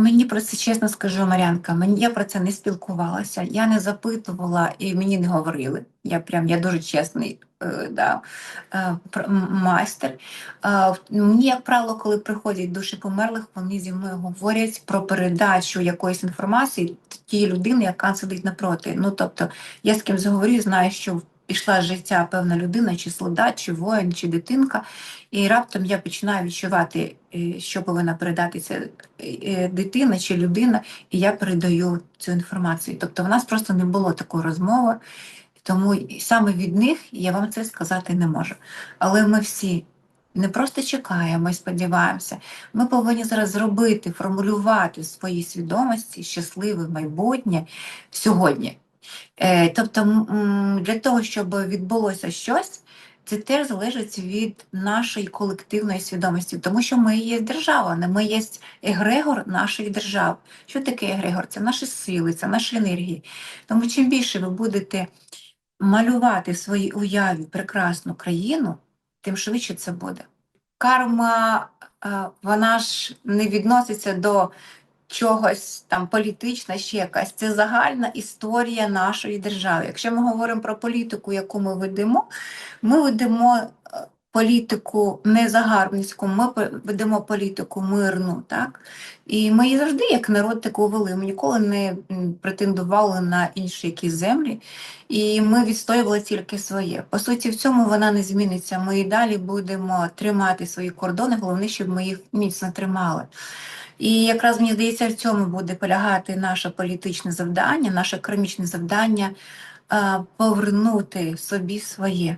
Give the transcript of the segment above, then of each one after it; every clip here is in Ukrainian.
мені про це чесно скажу, Марянка, мені я про це не спілкувалася, я не запитувала і мені не говорили. Я прям я дуже чесний е, да, е, майстер. Е, мені, як правило, коли приходять душі померлих, вони зі мною говорять про передачу якоїсь інформації тієї людини, яка сидить напроти. Ну тобто, я з ким заговорю, знаю, що пішла з життя певна людина, чи солдат, чи воїн, чи дитинка, і раптом я починаю відчувати, що повинна передати ця е, дитина чи людина, і я передаю цю інформацію. Тобто в нас просто не було такої розмови, тому саме від них я вам це сказати не можу. Але ми всі не просто чекаємо і сподіваємося, ми повинні зараз зробити, формулювати в своїй свідомості щасливе майбутнє сьогодні. Е, Тобто, для того, щоб відбулося щось, це теж залежить від нашої колективної свідомості, тому що ми є держава, не ми є егрегор нашої держави. Що таке егрегор? Це наші сили, це наші енергії. Тому чим більше ви будете малювати в своїй уяві прекрасну країну, тим швидше це буде. Карма, е, вона ж не відноситься до чогось там політична, ще якась. Це загальна історія нашої держави. Якщо ми говоримо про політику, яку ми ведемо, ми ведемо е, політику не загарбницьку, ми ведемо політику мирну, так? І ми завжди, як народ, таку вели. Ми ніколи не претендували на інші якісь землі, і ми відстоювали тільки своє. По суті, в цьому вона не зміниться. Ми і далі будемо тримати свої кордони, головне, щоб ми їх міцно тримали. І якраз мені здається, в цьому буде полягати наше політичне завдання, наше кармічне завдання повернути собі своє.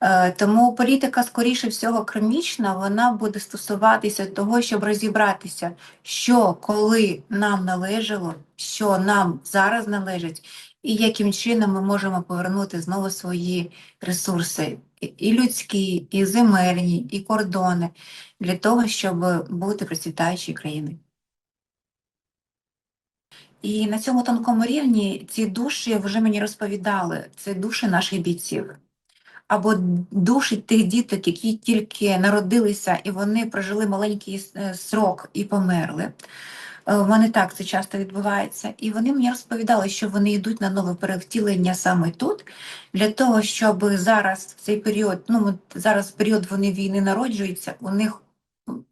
Е, Тому політика, скоріше всього, кармічна, вона буде стосуватися того, щоб розібратися, що коли нам належало, що нам зараз належить, і яким чином ми можемо повернути знову свої ресурси, і людські, і земельні, і кордони, для того, щоб бути процвітаючою країною. І на цьому тонкому рівні ці душі вже мені розповідали, це душі наших бійців. Або душі тих діток, які тільки народилися і вони прожили маленький е, срок і померли. В мене так це часто відбувається. І вони мені розповідали, що вони йдуть на нове перевтілення саме тут, для того, щоб зараз в цей період, ну зараз в період вони війни народжуються, у них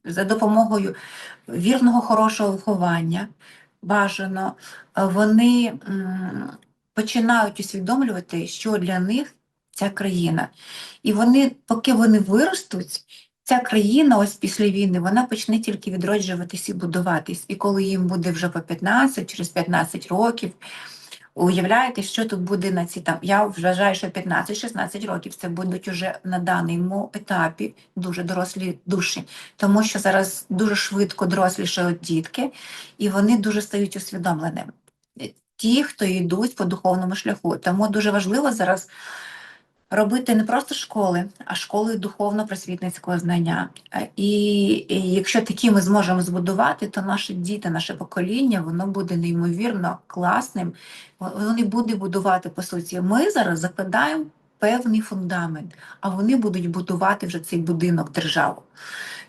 за допомогою вірного, хорошого виховання, бажано, е, вони починають усвідомлювати, що для них ця країна. І вони, поки вони виростуть, ця країна, ось після війни, вона почне тільки відроджуватись і будуватись. І коли їм буде вже по 15, через 15 років, уявляєте, що тут буде на ці там. Я вважаю, що 15-16 років це будуть уже на даному етапі дуже дорослі душі, тому що зараз дуже швидко дорослішають дітки, і вони дуже стають усвідомленими. Ті, хто йдуть по духовному шляху. Тому дуже важливо зараз робити не просто школи, а школи духовно-просвітницького знання. Е, І, і якщо такі ми зможемо збудувати, то наші діти, наше покоління, воно буде неймовірно класним. Не буде будувати по суті. Ми зараз закладаємо певний фундамент, а вони будуть будувати вже цей будинок державу.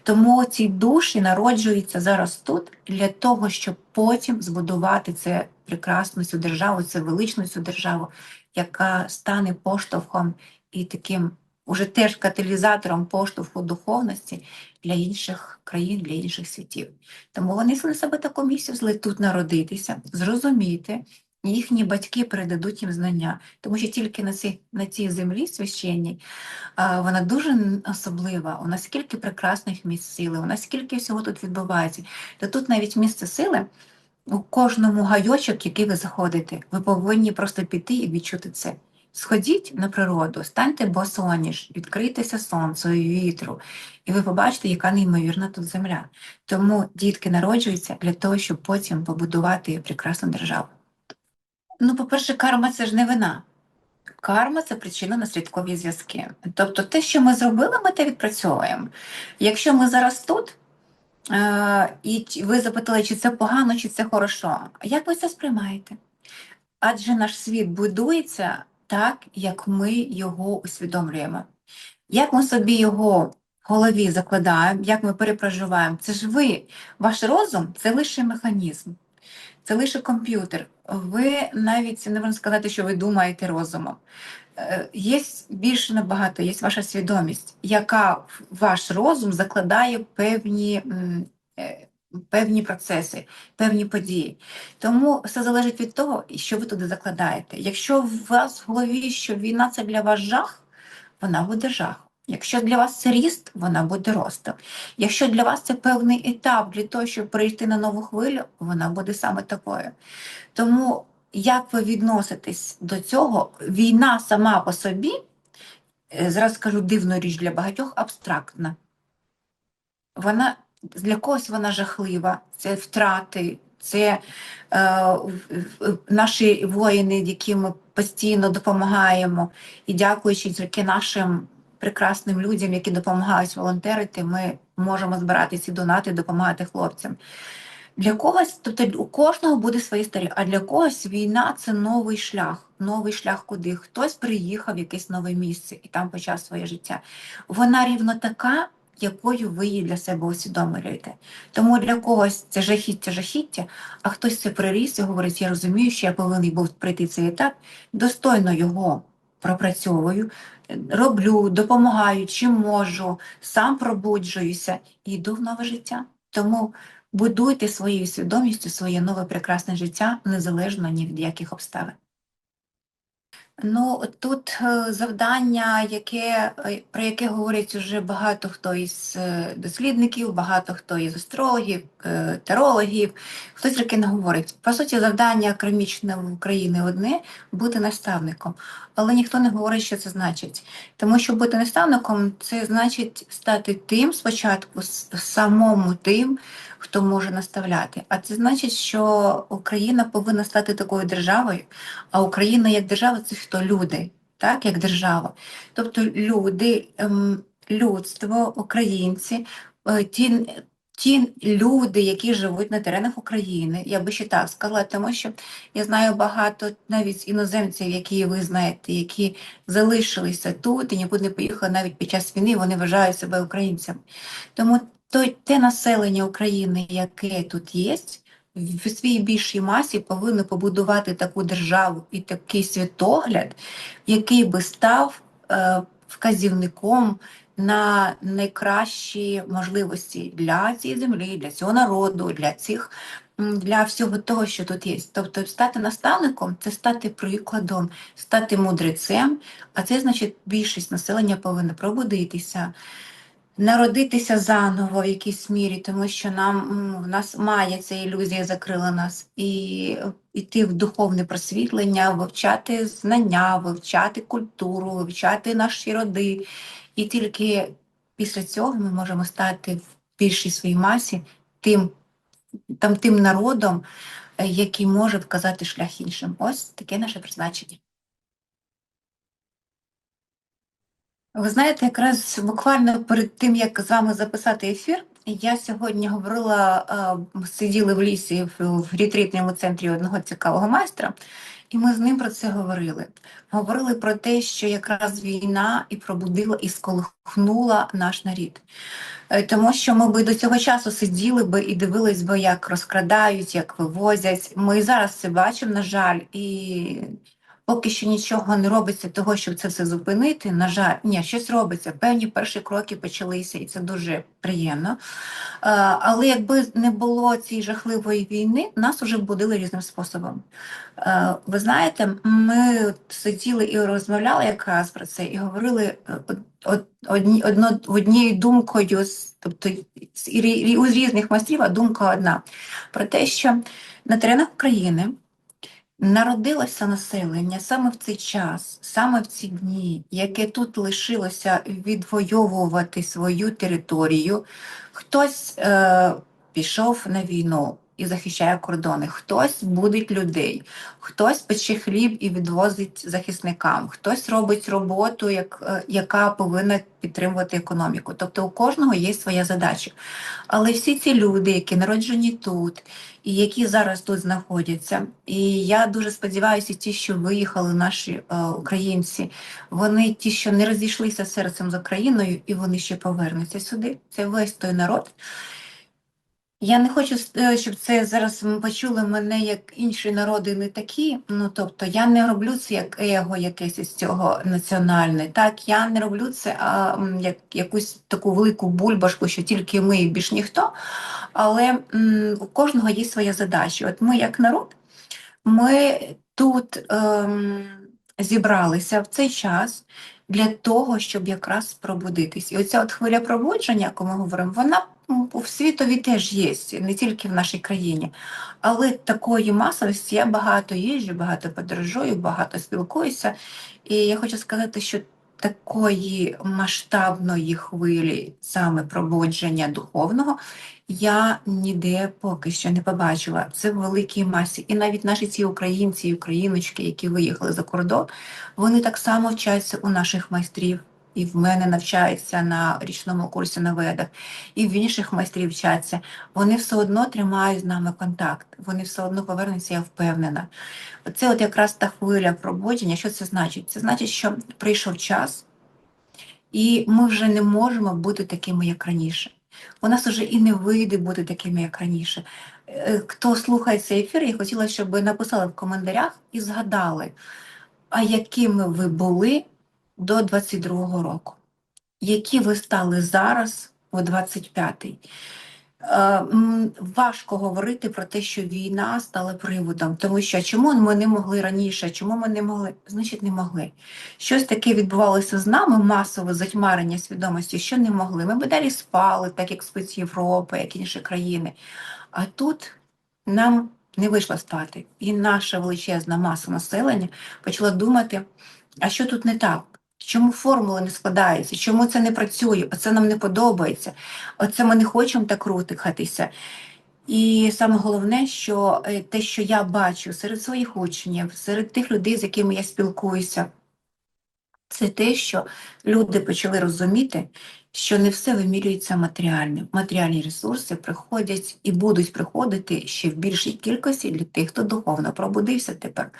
Тому ці душі народжуються зараз тут для того, щоб потім збудувати це прекрасну цю державу, це величну цю державу, яка стане поштовхом і таким уже теж каталізатором поштовху духовності для інших країн, для інших світів. Тому вони на себе таку місію взяли тут народитися, зрозуміти. Їхні батьки передадуть їм знання, тому що тільки на цій, на цій землі священній вона дуже особлива. У нас скільки прекрасних місць сили, у нас скільки всього тут відбувається. То тут навіть місце сили у кожному гайочок, який ви заходите, ви повинні просто піти і відчути це. Сходіть на природу, станьте босоніж, відкрийтеся сонцю і вітру, і ви побачите, яка неймовірна тут земля. Тому дітки народжуються для того, щоб потім побудувати прекрасну державу. Ну, по-перше, карма це ж не вина. Карма це причинно-наслідкові зв'язки. Тобто те, що ми зробили, ми те відпрацьовуємо. Якщо ми зараз тут, і ви запитали, чи це погано, чи це хорошо, як ви це сприймаєте? Адже наш світ будується так, як ми його усвідомлюємо. Як ми собі його в голові закладаємо, як ми перепроживаємо, це ж ви, ваш розум це лише механізм, це лише комп'ютер. Ви навіть не можна сказати, що ви думаєте розумом. Е, Є більше набагато, є ваша свідомість, яка ваш розум закладає певні, е, певні процеси, певні події. Тому все залежить від того, що ви туди закладаєте. Якщо у вас в голові, що війна це для вас жах, вона буде жах. Якщо для вас це ріст, вона буде ростом. Якщо для вас це певний етап для того, щоб перейти на нову хвилю, вона буде саме такою. Тому як ви відноситесь до цього? Війна сама по собі, е, зараз скажу дивну річ для багатьох, абстрактна. Вона для когось вона жахлива, це втрати, це е, наші воїни, яким ми постійно допомагаємо, і дякуючи тільки нашим прекрасним людям, які допомагають волонтерити, ми можемо збирати ці донати, допомагати хлопцям. Для когось, тобто у кожного буде свої історії, а для когось війна це новий шлях, новий шлях куди. Хтось приїхав в якесь нове місце і там почав своє життя. Вона рівно така, якою ви її для себе усвідомлюєте. Тому для когось це жахіття, жахіття, а хтось це приріс і говорить, я розумію, що я повинен був пройти цей етап, достойно його пропрацьовую, роблю, допомагаю, чим можу, сам пробуджуюся і йду в нове життя. Тому Будуйте своєю свідомістю своє нове прекрасне життя незалежно ні від яких обставин. Ну, тут е, завдання, яке, е, про яке говорить уже багато хто із е, дослідників, багато хто із астрологів, терологів, хтось таки не говорить. По суті, завдання академічне в Україні одне бути наставником, але ніхто не говорить, що це значить. Тому що бути наставником це значить стати тим спочатку, самому тим, хто може наставляти. А це значить, що Україна повинна стати такою державою, а Україна як держава це хто люди, так, як держава. Тобто люди, ем, людство, українці, е, ті, ті люди, які живуть на теренах України, я би ще так сказала, тому що я знаю багато навіть іноземців, які ви знаєте, які залишилися тут і нікуди не поїхали навіть під час війни, вони вважають себе українцями. Тому той, те населення України, яке тут є, в своїй більшій масі повинно побудувати таку державу і такий світогляд, який би став е, вказівником на найкращі можливості для цієї землі, для цього народу, для цих. Для всього того, що тут є. Тобто стати наставником це стати прикладом, стати мудрецем, а це значить більшість населення повинна пробудитися, народитися заново в якійсь мірі, тому що нам в нас має ця ілюзія закрила нас, і йти в духовне просвітлення, вивчати знання, вивчати культуру, вивчати наші роди. І тільки після цього ми можемо стати в більшій своїй масі тим, там, тим народом, е, який може вказати шлях іншим. Ось таке наше призначення. Ви знаєте, якраз буквально перед тим, як з вами записати ефір, я сьогодні говорила, сиділи в лісі в, ретритному центрі одного цікавого майстра, і ми з ним про це говорили. Говорили про те, що якраз війна і пробудила, і сколихнула наш нарід. Е, Тому що ми би до цього часу сиділи би і дивились би, як розкрадають, як вивозять. Ми зараз це бачимо, на жаль, і поки що нічого не робиться того, щоб це все зупинити. На жаль, ні, щось робиться. Певні перші кроки почалися, і це дуже приємно. Е, Але якби не було цієї жахливої війни, нас уже будили різним способом. Е, Ви знаєте, ми сиділи і розмовляли якраз про це, і говорили е, однією думкою, тобто з різних майстрів, а думка одна про те, що на теренах України народилося населення саме в цей час, саме в ці дні, яке тут лишилося відвоювати свою територію. Хтось е, пішов на війну і захищає кордони. Хтось будить людей, хтось пече хліб і відвозить захисникам, хтось робить роботу, як, е, яка повинна підтримувати економіку. Тобто у кожного є своя задача. Але всі ці люди, які народжені тут, і які зараз тут знаходяться, і я дуже сподіваюся, ті, що виїхали наші е, українці, вони ті, що не розійшлися серцем з Україною, і вони ще повернуться сюди. Це весь той народ. Я не хочу, е, щоб це зараз почули мене як інші народи не такі. Ну тобто я не роблю це як его якесь із цього національне. Так, я не роблю це а, як якусь таку велику бульбашку, що тільки ми і більш ніхто. Але м, у кожного є своя задача. От ми, як народ, ми тут ем, зібралися в цей час для того, щоб якраз пробудитись. І оця от хвиля пробудження, яку ми говоримо, вона в світові теж є, не тільки в нашій країні. Але такої масовості я багато їжджу, багато подорожую, багато спілкуюся. І я хочу сказати, що такої масштабної хвилі саме пробудження духовного я ніде поки що не побачила. Це в великій масі. І навіть наші ці українці і україночки, які виїхали за кордон, вони так само вчаться у наших майстрів. І в мене навчаються на річному курсі на ведах, і в інших майстрів вчаться. Вони все одно тримають з нами контакт, вони все одно повернуться, я впевнена. Це от якраз та хвиля пробудження. Що це значить? Це значить, що прийшов час, і ми вже не можемо бути такими, як раніше. У нас вже і не вийде бути такими, як раніше. Е, Хто слухає цей ефір, я хотіла, щоб ви написали в коментарях і згадали, а якими ви були до 22-го року, які ви стали зараз у 25-й. Е, Важко говорити про те, що війна стала приводом, тому що чому ми не могли раніше, чому ми не могли? Значить, не могли. Щось таке відбувалося з нами, масове затьмарення свідомості, що не могли. Ми б далі спали, так як спить Європа, як інші країни. А тут нам не вийшло спати. І наша величезна маса населення почала думати, а що тут не так? Чому формули не складаються? Чому це не працює? Оце нам не подобається. Оце ми не хочемо так рухатися. І саме головне, що е, те, що я бачу серед своїх учнів, серед тих людей, з якими я спілкуюся, це те, що люди почали розуміти, що не все вимірюється матеріально. Матеріальні ресурси приходять і будуть приходити ще в більшій кількості для тих, хто духовно пробудився тепер.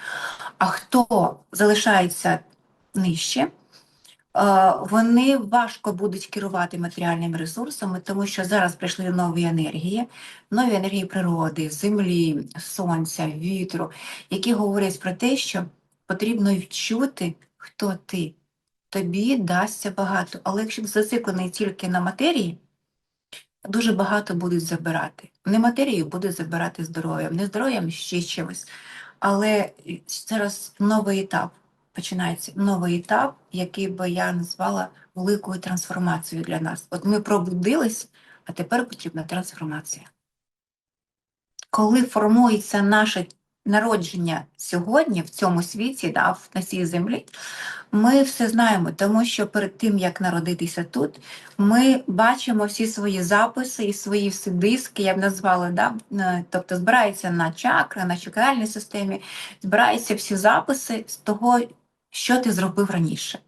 А хто залишається нижче, вони важко будуть керувати матеріальними ресурсами, тому що зараз прийшли нові енергії, нові енергії природи, землі, сонця, вітру, які говорять про те, що потрібно відчути, хто ти. Тобі дасться багато, але якщо ти зациклений тільки на матерії, дуже багато будуть забирати. Не матерію будуть забирати здоров'ям, не здоров'ям ще чимось. Але зараз новий етап починається новий етап, який би я назвала великою трансформацією для нас. От ми пробудились, а тепер потрібна трансформація. Коли формується наше народження сьогодні в цьому світі, да, на цій землі, ми все знаємо, тому що перед тим, як народитися тут, ми бачимо всі свої записи і свої всі диски, я б назвала, да? е, тобто збираються на чакри, на чакральній системі, збираються всі записи з того, що ти зробив раніше.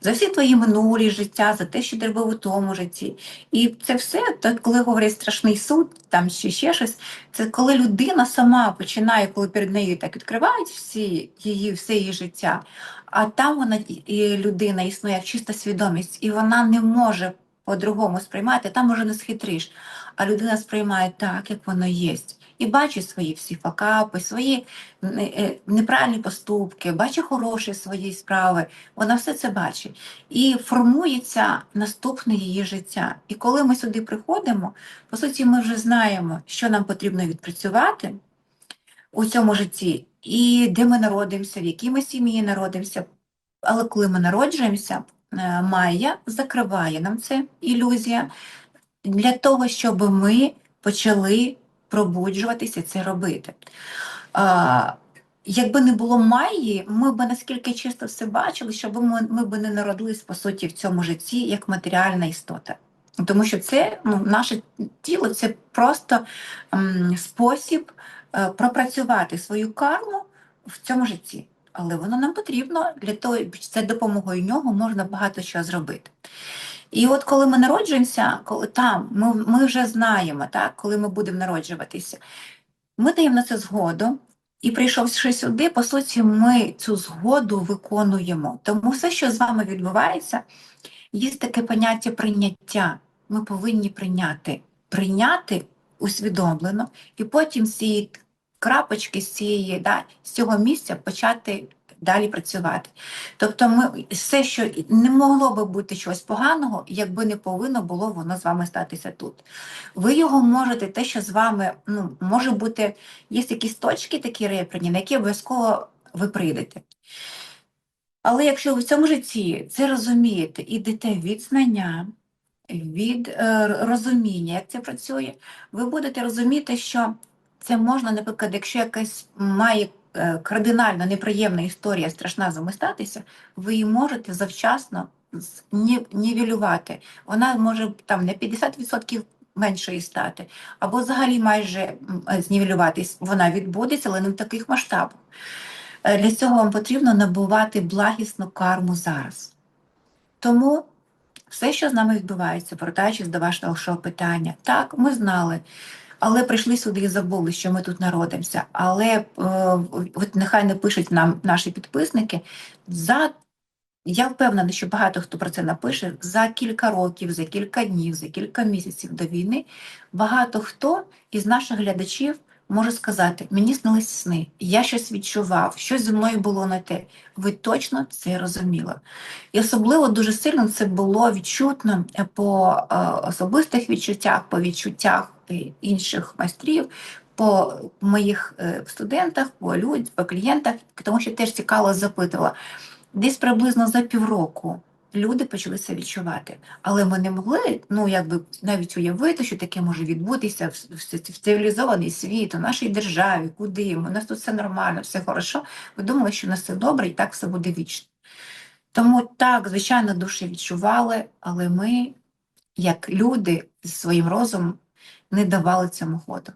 За всі твої минулі життя, за те, що ти робив у тому житті. І це все, то коли говорять страшний суд, там ще ще щось, це коли людина сама починає, коли перед нею так відкривають всі її, все її життя, а там вона і людина існує як чиста свідомість, і вона не може по-другому сприймати, там уже не схитриш, а людина сприймає так, як воно є. І бачить свої всі факапи, свої не- е, неправильні поступки, бачить хороші свої справи, вона все це бачить. І формується наступне її життя. І коли ми сюди приходимо, по суті, ми вже знаємо, що нам потрібно відпрацювати у цьому житті, і де ми народимося, в якій ми сім'ї народимося. Але коли ми народжуємося, е, Майя закриває нам це ілюзія для того, щоб ми почали пробуджуватися це робити. А, якби не було Майї, ми б наскільки чисто все бачили, щоб ми, ми б не народились по суті в цьому житті як матеріальна істота. Тому що це ну, наше тіло це просто м, спосіб е, пропрацювати свою карму в цьому житті. Але воно нам потрібно для того, за допомогою нього можна багато чого зробити. І от коли ми народжуємося, коли там ми, ми вже знаємо, так, коли ми будемо народжуватися, ми даємо на це згоду. І прийшовши сюди, по суті, ми цю згоду виконуємо. Тому все, що з вами відбувається, є таке поняття прийняття. Ми повинні прийняти, прийняти усвідомлено, і потім з цієї крапочки, з цієї да, з цього місця почати далі працювати. Тобто, ми все, що не могло би бути чогось поганого, якби не повинно було воно з вами статися тут. Ви його можете, те, що з вами ну, може бути, є якісь точки такі реперні, на які обов'язково ви прийдете. Але якщо ви в цьому житті це розумієте, ідете від знання, від е, розуміння, як це працює, ви будете розуміти, що це можна, наприклад, якщо якась має кардинально неприємна історія, страшна з вами статися, ви її можете завчасно нівелювати. Вона може там на 50% меншої стати, або взагалі майже е, знівелюватись. Вона відбудеться, але не в таких масштабах. Е, Для цього вам потрібно набувати благісну карму зараз. Тому все, що з нами відбувається, повертаючись до вашого питання, так, ми знали, але прийшли сюди і забули, що ми тут народимося. Але е, от нехай не пишуть нам наші підписники. За, я впевнена, що багато хто про це напише за кілька років, за кілька днів, за кілька місяців до війни. Багато хто із наших глядачів може сказати: мені снились сни, я щось відчував, щось зі мною було не те. Ви точно це розуміли. І особливо дуже сильно це було відчутно е, по е, особистих відчуттях, по відчуттях е, інших майстрів, по моїх е, студентах, по людях, по клієнтах, тому що теж цікаво запитувала. Десь приблизно за півроку люди почали це відчувати. Але ми не могли ну, якби навіть уявити, що таке може відбутися в, в, в цивілізований світ, у нашій державі, куди ми, у нас тут все нормально, все хорошо. Ви думали, що у нас все добре і так все буде вічно. Тому так, звичайно, душі відчували, але ми, як люди зі своїм розумом, не давали цьому ходу.